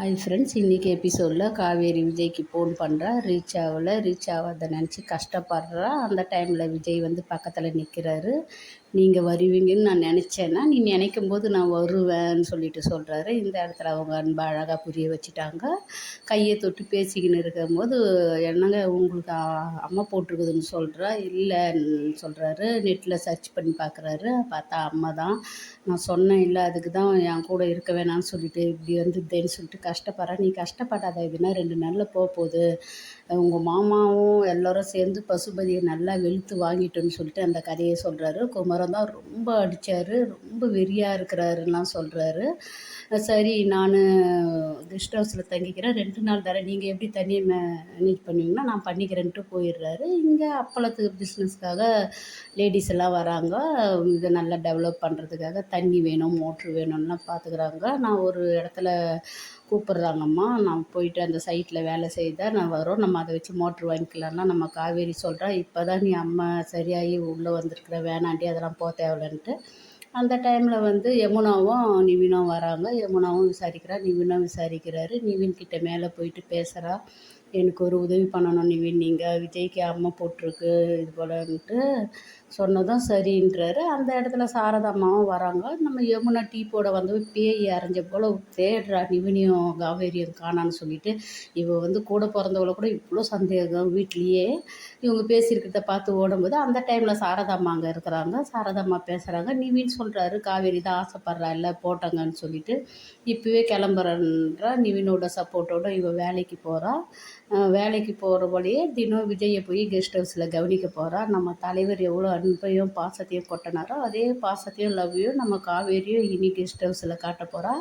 Hi friends இன்றைக்கி எபிசோடில் காவேரி விஜய்க்கு ஃபோன் பண்ணுறா ரீச் ஆகலை. ரீச் ஆகாத நினச்சி கஷ்டப்படுறா. அந்த டைமில் விஜய் வந்து பக்கத்தில் நிற்கிறாரு நீங்கள் வருவீங்கன்னு நான் நினச்சேன்னா நீ நினைக்கும் போது நான் வருவேன்னு சொல்லிட்டு சொல்கிறாரு இந்த இடத்துல அவங்க அன்பை அழகாக புரிய வச்சுட்டாங்க. கையை தொட்டு பேசிக்கின்னு இருக்கும் போது என்னங்க உங்களுக்கு அம்மா போட்டிருக்குதுன்னு சொல்கிறா இல்லைன்னு சொல்கிறாரு நெட்டில் சர்ச் பண்ணி பார்க்குறாரு பார்த்தா அம்மா தான் நான் சொன்னேன் இல்லை அதுக்கு தான் என் கூட இருக்க வேணாம்னு சொல்லிட்டு இப்படி வந்துட்டேன்னு சொல்லிட்டு கஷ்டப்படுறேன் நீ கஷ்டப்படாத இதுனா ரெண்டு நாளில் போக போகுது உங்கள் மாமாவும் எல்லோரும் சேர்ந்து பசுபதியை நல்லா வெளுத்து வாங்கிட்டோன்னு சொல்லிட்டு அந்த கதையை சொல்கிறாரு குமரன் தான் ரொம்ப அடித்தார் ரொம்ப வெறியாக இருக்கிறாருலாம் சொல்கிறாரு சரி நான் கெஸ்ட் ஹவுஸில் தங்கிக்கிறேன். ரெண்டு நாள் தரேன். நீங்கள் எப்படி தண்ணியை மேனேஜ் பண்ணுவீங்கன்னா நான் பண்ணிக்கிறேன்ட்டு போயிடுறாரு. இங்கே அப்பளத்துக்கு பிஸ்னஸ்க்காக லேடிஸ் எல்லாம் வராங்க. இதை நல்லா டெவலப் பண்ணுறதுக்காக தண்ணி வேணும் மோட்ரு வேணும்லாம் பார்த்துக்குறாங்க நான் ஒரு இடத்துல கூப்பிட்றாங்கம்மா. நான் போயிட்டு அந்த சைட்டில் வேலை செய்தால் நான் வரோம் நம்ம அதை வச்சு மோட்ரு வாங்கிக்கலாம்னா நம்ம காவேரி சொல்கிறா இப்போ தான் நீ அம்மா சரியாகி உள்ளே வந்திருக்கிற வேணாண்டி அதெல்லாம் போக தேவையில்லன்ட்டு. அந்த டைமில் வந்து யமுனாவும் நிவினும் வராங்க. யமுனாவும் விசாரிக்கிறா. நிவினும் விசாரிக்கிறாரு. நிவின் கிட்ட மேலே போயிட்டு பேசுகிறா எனக்கு ஒரு உதவி பண்ணணும் நிவின் நீங்கள் விஜய்க்கு அம்மா போட்டிருக்கு இது போலன்ட்டு சொன்னதும் சரின்றாரு. அந்த இடத்துல சாரதாம்மாவும் வராங்க. நம்ம யமுனா டீ போட வந்து பேய் அரைஞ்ச போல் தேடுறா நிவினியும் காவேரியும் காணான்னு சொல்லிட்டு. இவ வந்து கூட பிறந்தவளை கூட இவ்வளோ சந்தேகம் வீட்லேயே. இவங்க பேசியிருக்கிறத பார்த்து ஓடும்போது அந்த டைமில் சாரதாம்மா அங்கே இருக்கிறாங்க. சாரதாம்மா பேசுகிறாங்க நிவின் சொல்கிறாரு காவேரி தான் ஆசைப்பட்றா இல்லை போட்டங்கன்னு சொல்லிட்டு. இப்போவே கிளம்புறன்ற நிவினோட சப்போர்ட்டோட இவ வேலைக்கு போகிறா வேலைக்கு போகிறபடியே தினம் விஜயை போய் கெஸ்ட் ஹவுஸில் கவனிக்க போகிறா நம்ம தலைவர் எவ்வளோ அன்பையும் பாசத்தையும் கொட்டினாரோ அதே பாசத்தையும் லவ்வையும் நம்ம காவேரியும் இனி கெஸ்ட் ஹவுஸில் காட்ட போகிறா